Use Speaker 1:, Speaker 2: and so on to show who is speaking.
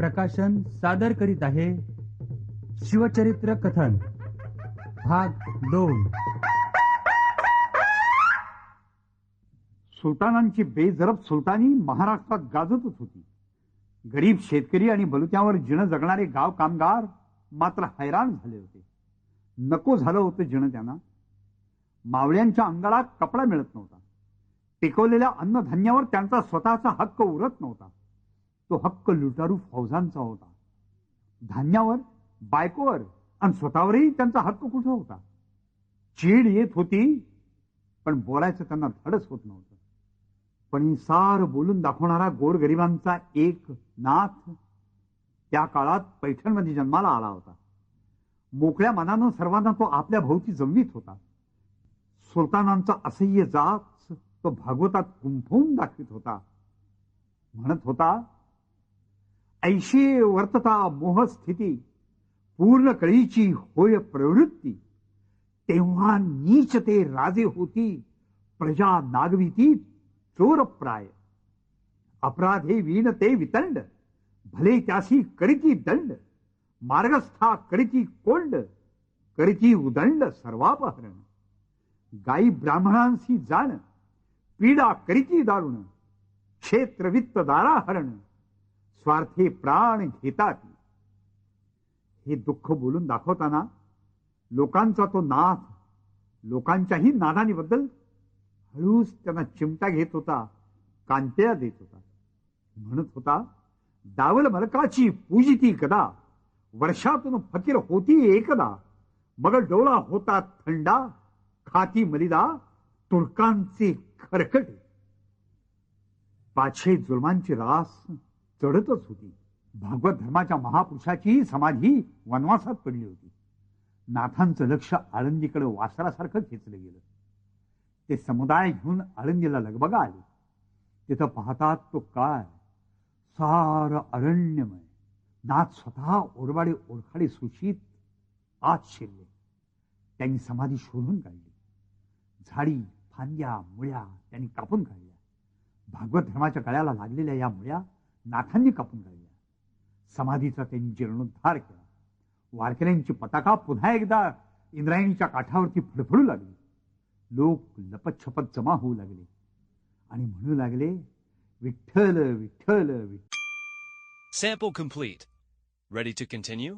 Speaker 1: प्रकाशन सादर करीत आहे शिवचरित्र कथन भाग दोन.
Speaker 2: सुलतानांची बेजरब सुलतानी महाराष्ट्रात गाजतच होती. गरीब शेतकरी आणि बलुत्यावर जिणं जगणारे गाव कामगार मात्र हैराण झाले होते. नको झालं होतं जिणं त्यांना. मावळ्यांच्या अंगाला कपडा मिळत नव्हता. टिकवलेल्या अन्नधान्यावर त्यांचा स्वतःचा हक्क उरत नव्हता. तो हक्क लुटारू फौजांचा होता. धान्यावर बायकोवर आणि स्वतःवरही त्यांचा हक्क कुठं होता? चीड येत होती पण बोलायचं त्यांना धडच होत नव्हतं. पण ही सार बोलून दाखवणारा गोरगरिबांचा एक नाथ त्या काळात पैठणमध्ये जन्माला आला होता. मोकळ्या मनानं सर्वांना तो आपल्या भोवती जमवीत होता. सुलतानांचा असह्य जाच तो भागवतात गुंफवून दाखवित होता. म्हणत होता ऐशी वर्तता मोह स्थिती पूर्ण कळीची होय प्रवृत्ती. तेव्हा नीच ते राजे होती प्रजा नागविती चोरप्राय. अपराधे वीण ते वितंड भले त्यासी करीती दंड मार्गस्था करीती कोंड करीती उदंड सर्वापहरण. गाई ब्राह्मणांशी जाण पीडा करीती दारुण क्षेत्रवित्त दाराहरण. स्वार्थी प्राण घेतात हे दुःख बोलून दाखवताना लोकांचा तो नाथ लोकांच्याही नादानीबद्दल हळूच त्यांना चिमटा घेत होता कांत्या देत होता. म्हणत होता दावल मलकाची पूजिती कदा वर्षातून फकीर होती एकदा मग डोळा होता थंडा खाती मलिदा तुर्कांचे खरकटे. पाचशे जुलमांची रास चढतच होती. भागवत धर्माच्या महापुरुषाची समाधी वनवासात पडली होती. नाथांचं लक्ष आळंदीकडे वासरासारखं खेचलं गेलं. ते समुदाय घेऊन आळंदीला लगबगा आले. तिथं पाहतात तो काय सार अरण्यमय. नाथ स्वतः ओरबाडे ओरखाडे सुशीत आत शिरले. त्यांनी समाधी शोधून काढली. झाडी फांद्या मुळ्या त्यांनी कापून काढल्या. भागवत धर्माच्या गळ्याला लागलेल्या या मुळ्या नाथांनी कापून काढल्या समाधीचा त्यांनी जीर्णोद्धार केला वारकऱ्यांची पताका पुन्हा एकदा इंद्रायणीच्या काठावरती फडफडू लागली लोक लपतछपत जमा होऊ लागले आणि म्हणू लागले Vitthal Vitthal Vitthal
Speaker 3: Sample complete. Ready to continue?